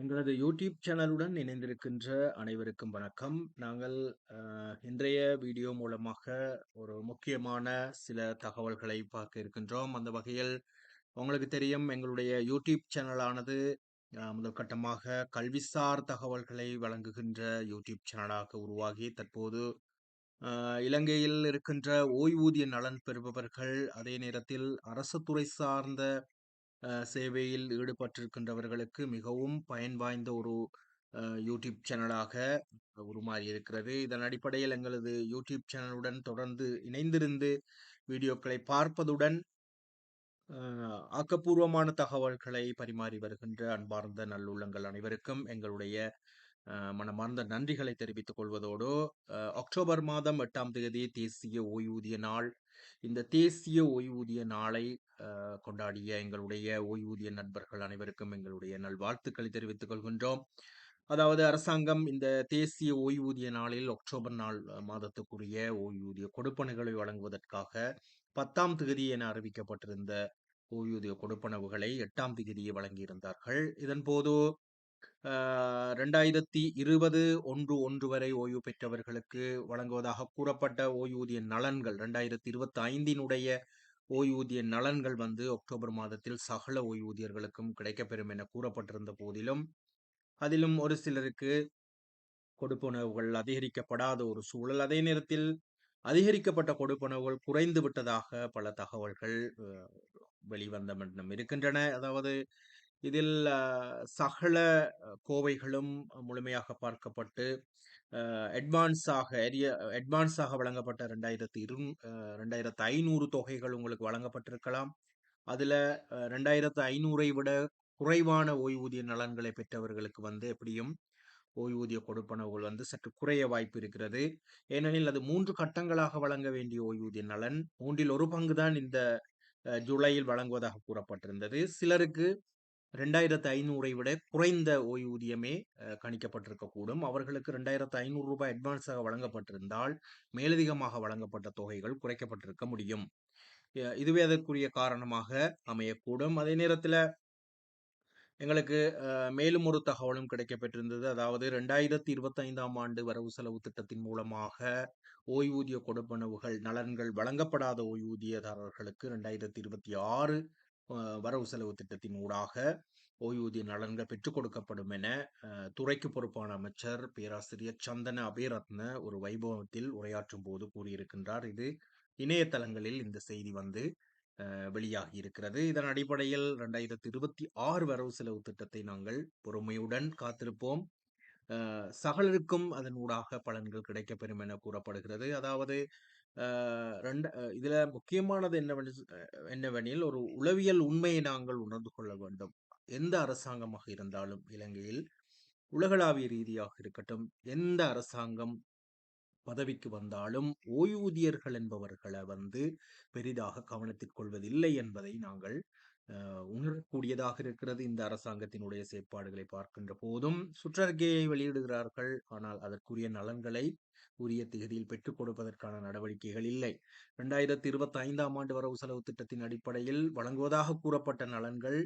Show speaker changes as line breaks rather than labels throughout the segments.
எங்களது யூடியூப் சேனலுடன் இணைந்திருக்கின்ற அனைவருக்கும் வணக்கம். நாங்கள் இன்றைய வீடியோ மூலமாக ஒரு முக்கியமான சில தகவல்களை பார்க்க இருக்கின்றோம். அந்த வகையில் உங்களுக்கு தெரியும் எங்களுடைய யூடியூப் சேனலானது முதல் கட்டமாக கல்விசார் தகவல்களை வழங்குகின்ற யூடியூப் சேனலாக உருவாகி தற்போது இலங்கையில் இருக்கின்ற ஓய்வூதிய நலன் பெறுபவர்கள் அதே நேரத்தில் அரசு துறை சார்ந்த சேவையில் ஈடுபட்டிருக்கின்றவர்களுக்கு மிகவும் பயன் வாய்ந்த ஒரு யூடியூப் சேனலாக உருமாறி இருக்கிறது இதன் அடிப்படையில் எங்களது யூடியூப் சேனலுடன் தொடர்ந்து இணைந்திருந்து வீடியோக்களை பார்ப்பதுடன் ஆக்கப்பூர்வமான தகவல்களை பரிமாறி வருகின்ற அன்பார்ந்த நல்லுள்ளங்கள் அனைவருக்கும் எங்களுடைய மனமார்ந்த நன்றிகளை தெரிவித்துக் கொள்வதோடு அக்டோபர் மாதம் எட்டாம் தேதி தேசிய ஓய்வூதிய நாள். இந்த தேசிய ஓய்வூதிய நாளை அஹ், கொண்டாடிய எங்களுடைய ஓய்வூதிய நண்பர்கள் அனைவருக்கும் எங்களுடைய நல்வாழ்த்துக்களை தெரிவித்துக் கொள்கின்றோம். அதாவது அரசாங்கம் இந்த தேசிய ஓய்வூதிய நாளில் அக்டோபர் நாள் மாதத்துக்குரிய ஓய்வூதிய கொடுப்பனைகளை வழங்குவதற்காக பத்தாம் தேதி என அறிவிக்கப்பட்டிருந்த ஓய்வூதிய கொடுப்பனவுகளை எட்டாம் தேதியை வழங்கியிருந்தார்கள். இதன் போது ரெண்டாயிரத்தி இருபது ஒன்று ஒன்று வரை ஓய்வு பெற்றவர்களுக்கு வழங்குவதாக கூறப்பட்ட ஓய்வூதிய நலன்கள் ரெண்டாயிரத்தி இருபத்தி ஐந்தினுடைய ஓய்வூதிய நலன்கள் வந்து அக்டோபர் மாதத்தில் சகல ஓய்வூதியர்களுக்கும் கிடைக்கப்பெறும் என கூறப்பட்டிருந்த போதிலும் அதிலும் ஒரு சிலருக்கு கொடுப்பனவுகள் அதிகரிக்கப்படாத ஒரு சூழல். அதே நேரத்தில் அதிகரிக்கப்பட்ட கொடுப்பனவுகள் குறைந்து விட்டதாக பல தகவல்கள் அஹ், வெளிவந்த இருக்கின்றன. அதாவது இதில் சகல கோவைகளும் முழுமையாக பார்க்கப்பட்டு அட்வான்ஸாக எரிய அட்வான்ஸாக வழங்கப்பட்ட ரெண்டாயிரத்தி இரு ரெண்டாயிரத்து ஐநூறு தொகைகள் உங்களுக்கு வழங்கப்பட்டிருக்கலாம். அதில் ரெண்டாயிரத்து ஐநூறை விட குறைவான ஓய்வூதிய நலன்களை பெற்றவர்களுக்கு வந்து எப்படியும் ஓய்வூதிய கொடுப்பனவுகள் வந்து சற்று குறைய வாய்ப்பு இருக்கிறது. ஏனெனில் அது மூன்று கட்டங்களாக வழங்க வேண்டிய ஓய்வூதிய நலன். மூன்றில் ஒரு பங்கு தான் இந்த ஜூலையில் வழங்குவதாக கூறப்பட்டிருந்தது. சிலருக்கு ரெண்டாயிரத்து ஐநூறை விட குறைந்த ஓய்வூதியமே கணிக்கப்பட்டிருக்கக்கூடும். அவர்களுக்கு ரெண்டாயிரத்து ஐநூறு ரூபாய் அட்வான்ஸாக வழங்கப்பட்டிருந்தால் மேலதிகமாக வழங்கப்பட்ட தொகைகள் குறைக்கப்பட்டிருக்க முடியும். இதுவே அதற்குரிய காரணமாக அமையக்கூடும். அதே நேரத்தில் எங்களுக்கு அஹ், மேலும் ஒரு தகவலும் கிடைக்கப்பெற்றிருந்தது. அதாவது ரெண்டாயிரத்தி இருபத்தைந்தாம் ஆண்டு வரவு செலவு திட்டத்தின் மூலமாக ஓய்வூதிய கொடுப்பனவுகள் நலன்கள் வழங்கப்படாத ஓய்வூதியதாரர்களுக்கு ரெண்டாயிரத்தி இருபத்தி ஆறு வரவு செலவு திட்டத்தின் ஊடாக ஓய்வூதிய நலன்கள் பெற்றுக் கொடுக்கப்படும் என துறைக்கு பொறுப்பான அமைச்சர் பேராசிரியர் சந்தன அபேரத்ன ஒரு வைபவத்தில் உரையாற்றும் போது கூறியிருக்கின்றார். இது இணையதளங்களில் இந்த செய்தி வந்து வெளியாகி இருக்கிறது. இதன் அடிப்படையில் ரெண்டாயிரத்தி இருபத்தி ஆறு வரவு செலவு திட்டத்தை நாங்கள் பொறுமையுடன் காத்திருப்போம். சகலருக்கும் அதன் ஊடாக பலன்கள் கிடைக்கப்பெறும் என கூறப்படுகிறது. அதாவது ரெண்டு இதுல முக்கியமானது என்னவெனில் என்னவெனில் ஒரு உளவியல் உண்மையை நாங்கள் உணர்ந்து கொள்ள வேண்டும். எந்த அரசாங்கமாக இருந்தாலும் இலங்கையில் உலகளாவிய ரீதியாக இருக்கட்டும் எந்த அரசாங்கம் பதவிக்கு வந்தாலும் ஓய்வூதியர்கள் என்பவர்களை வந்து பெரிதாக கவனத்தில் கொள்வதில்லை என்பதை நாங்கள் உணரக்கூடியதாக இருக்கிறது இந்த அரசாங்கத்தினுடைய செயற்பாடுகளை பார்க்கின்ற போதும். சுற்றறிக்கையை வெளியிடுகிறார்கள். ஆனால் அதற்குரிய நலன்களை உரிய திகதியில் பெற்றுக் கொடுப்பதற்கான நடவடிக்கைகள் இல்லை. இரண்டாயிரத்தி இருபத்தி ஐந்தாம் ஆண்டு வரவு செலவு திட்டத்தின் அடிப்படையில் வழங்குவதாக கூறப்பட்ட நலன்கள்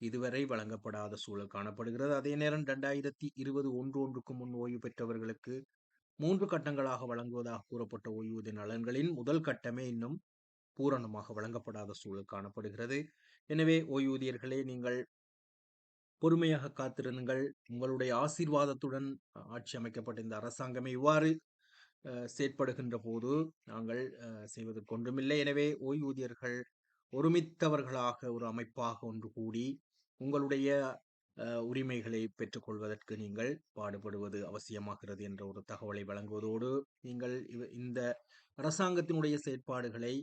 இதுவரை வழங்கப்படாத சூழல் காணப்படுகிறது. அதே நேரம் இரண்டாயிரத்தி இருபது ஒன்று ஒன்றுக்கு முன் ஓய்வு பெற்றவர்களுக்கு மூன்று கட்டங்களாக வழங்குவதாக கூறப்பட்ட ஓய்வூதிய நலன்களின் முதல் கட்டமே இன்னும் பூரணமாக வழங்கப்படாத சூழல் காணப்படுகிறது. எனவே ஓய்வூதியர்களே நீங்கள் பொறுமையாக காத்திருங்கள். உங்களுடைய ஆசீர்வாதத்துடன் ஆட்சி அமைக்கப்பட்ட இந்த அரசாங்கமே இவ்வாறு செயற்படுகின்ற போது நாங்கள் செய்வதற்கு ஒன்றுமில்லை. எனவே ஓய்வூதியர்கள் ஒருமித்தவர்களாக ஒரு அமைப்பாக ஒன்று கூடி உங்களுடைய உரிமைகளை பெற்றுக்கொள்வதற்கு நீங்கள் பாடுபடுவது அவசியமாகிறது என்ற ஒரு தகவலை வழங்குவதோடு நீங்கள் இந்த அரசாங்கத்தினுடைய செயற்பாடுகளை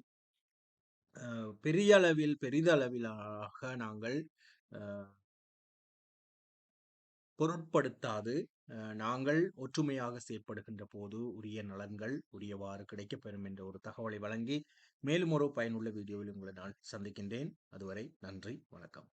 பெரிய அளவில் பெரிதளவிலாக நாங்கள் பொருட்படுத்தாது. நாங்கள் ஒற்றுமையாக செயற்படுகின்ற போது உரிய நலன்கள் உரியவாறு கிடைக்கப்பெறும் என்ற ஒரு தகவலை வழங்கி மேலும் ஒரு பயனுள்ள வீடியோவில் உங்களை நான் சந்திக்கின்றேன். அதுவரை நன்றி வணக்கம்.